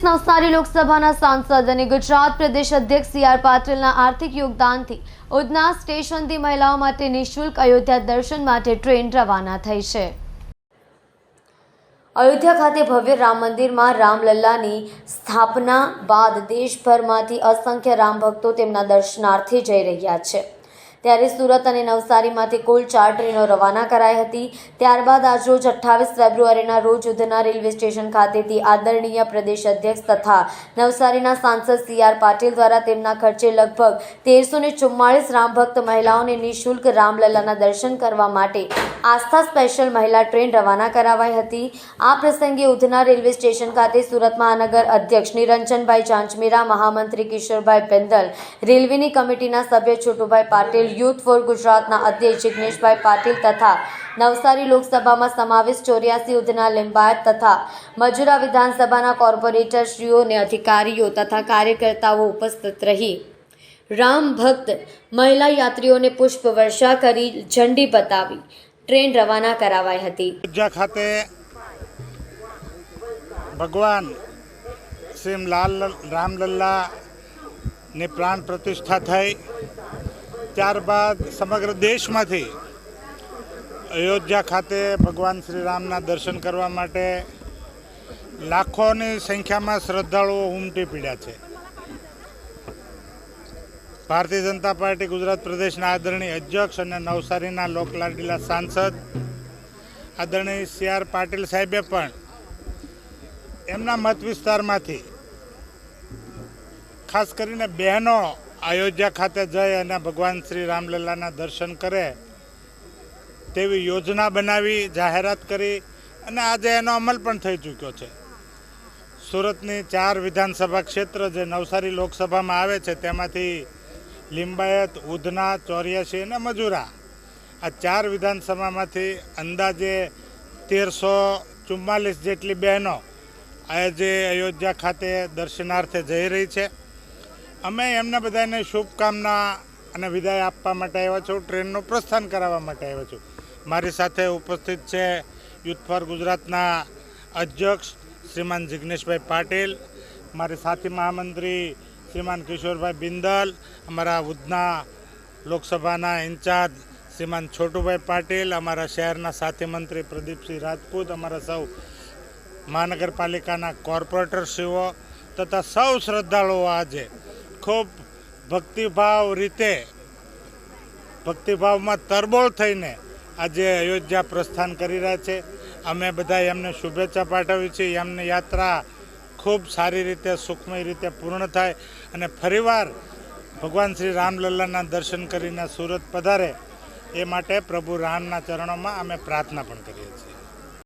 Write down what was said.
નવસારી લોકસભાના સાંસદ અને ગુજરાત પ્રદેશ અધ્યક્ષ સી આર પાટીલના આર્થિક યોગદાનથી ઉધના સ્ટેશનથી મહિલાઓ માટે નિઃશુલ્ક અયોધ્યા દર્શન માટે ટ્રેન રવાના થઈ છે. અયોધ્યા ખાતે ભવ્ય રામ મંદિરમાં રામલલ્લાની સ્થાપના બાદ દેશભરમાંથી અસંખ્ય રામ ભક્તો તેમના દર્શનાર્થે જઈ રહ્યા છે. ત્યારે સુરત અને નવસારીમાંથી કુલ ચાર ટ્રેનો રવાના કરાઈ હતી. ત્યારબાદ આજરોજ અઠ્ઠાવીસ ફેબ્રુઆરીના રોજ ઉધના રેલવે સ્ટેશન ખાતેથી આદરણીય પ્રદેશ અધ્યક્ષ તથા નવસારીના સાંસદ સી આર પાટીલ દ્વારા તેમના ખર્ચે લગભગ તેરસો ને ચુમ્માળીસ રામભક્ત મહિલાઓને નિઃશુલ્ક રામલલ્લાના દર્શન કરવા માટે આસ્થા સ્પેશિયલ મહિલા ટ્રેન રવાના કરાવાઈ હતી. આ પ્રસંગે ઉધના રેલવે સ્ટેશન ખાતે સુરત મહાનગર અધ્યક્ષ નિરંજનભાઈ ચાંચમીરા મહામંત્રી કિશોરભાઈ પેંદલ, રેલવેની કમિટીના સભ્ય છોટુભાઈ પાટીલ યુથ ફોર ગુજરાતના અધ્યક્ષ જિગ્નેશભાઈ પાટીલ તથા નવસારી લોકસભામાં સમાવેશ ચોર્યાસી ઉધના લિંબાયત તથા મજુરા વિધાનસભાના કોર્પોરેટરશ્રીઓ અને અધિકારીઓ તથા કાર્યકર્તાઓ ઉપસ્થિત રહી. રામ ભક્ત મહિલા યાત્રીઓને પુષ્પ વર્ષા કરી ઝંડી બતાવી. ટ્રેન રવાના કરાવાઈ હતી. ખાતે ભગવાન શ્રી લાલ રામલલ્લાની પ્રાણ પ્રતિષ્ઠા થઈ. ત્યારબાદ સમગ્ર દેશમાંથી અયોધ્યા ખાતે ભગવાન શ્રી રામના દર્શન કરવા માટે લાખોની સંખ્યામાં શ્રદ્ધાળુઓ ઉમટી પડ્યા છે. ભારતીય જનતા પાર્ટી ગુજરાત પ્રદેશના આદરણીય અધ્યક્ષ અને નવસારીના લોકલાડીલા સાંસદ આદરણીય સી આર પાટીલ સાહેબે પણ એમના મત વિસ્તારમાંથી ખાસ કરીને બહેનો અયોધ્યા ખાતે જઈ અને ભગવાન શ્રી રામલલ્લાના દર્શન કરે તેવી યોજના બનાવી, જાહેરાત કરી અને આજે એનો અમલ પણ થઈ ચૂક્યો છે. સુરતની ચાર વિધાનસભા ક્ષેત્ર જે નવસારી લોકસભામાં આવે છે, તેમાંથી લિંબાયત, ઉધના, ચોર્યાસી અને મજુરા આ ચાર વિધાનસભામાંથી અંદાજે તેરસો ચુમ્માલીસ જેટલી બહેનો આજે અયોધ્યા ખાતે દર્શનાર્થે જઈ રહી છે. અમે એમને બધાને શુભકામના અને વિદાય આપવા માટે આવ્યા છું, ટ્રેનનું પ્રસ્થાન કરાવવા માટે આવ્યા છું. મારી સાથે ઉપસ્થિત છે યુથ ફોર ગુજરાતના અધ્યક્ષ શ્રીમાન જિગ્નેશભાઈ પાટીલ, મારી સાથી મહામંત્રી શ્રીમાન કિશોરભાઈ બિંદલ, અમારા ઉધના લોકસભાના ઇન્ચાર્જ શ્રીમાન છોટુભાઈ પાટીલ, અમારા શહેરના સાથી મંત્રી પ્રદીપસિંહ રાજપૂત, અમારા સૌ મહાનગરપાલિકાના કોર્પોરેટરશ્રીઓ તથા સૌ શ્રદ્ધાળુઓ આજે ખૂબ ભક્તિભાવ રીતે, ભક્તિભાવમાં તરબોળ થઈને આજે અયોધ્યા પ્રસ્થાન કરી રહ્યા છે. અમે બધા એમને શુભેચ્છા પાઠવી છીએ એમની યાત્રા ખૂબ સારી રીતે, સુખમય રીતે પૂર્ણ થાય અને ફરીવાર ભગવાન શ્રી રામલલ્લાના દર્શન કરીને સુરત પધારે. એ માટે પ્રભુ રામના ચરણોમાં અમે પ્રાર્થના પણ કરીએ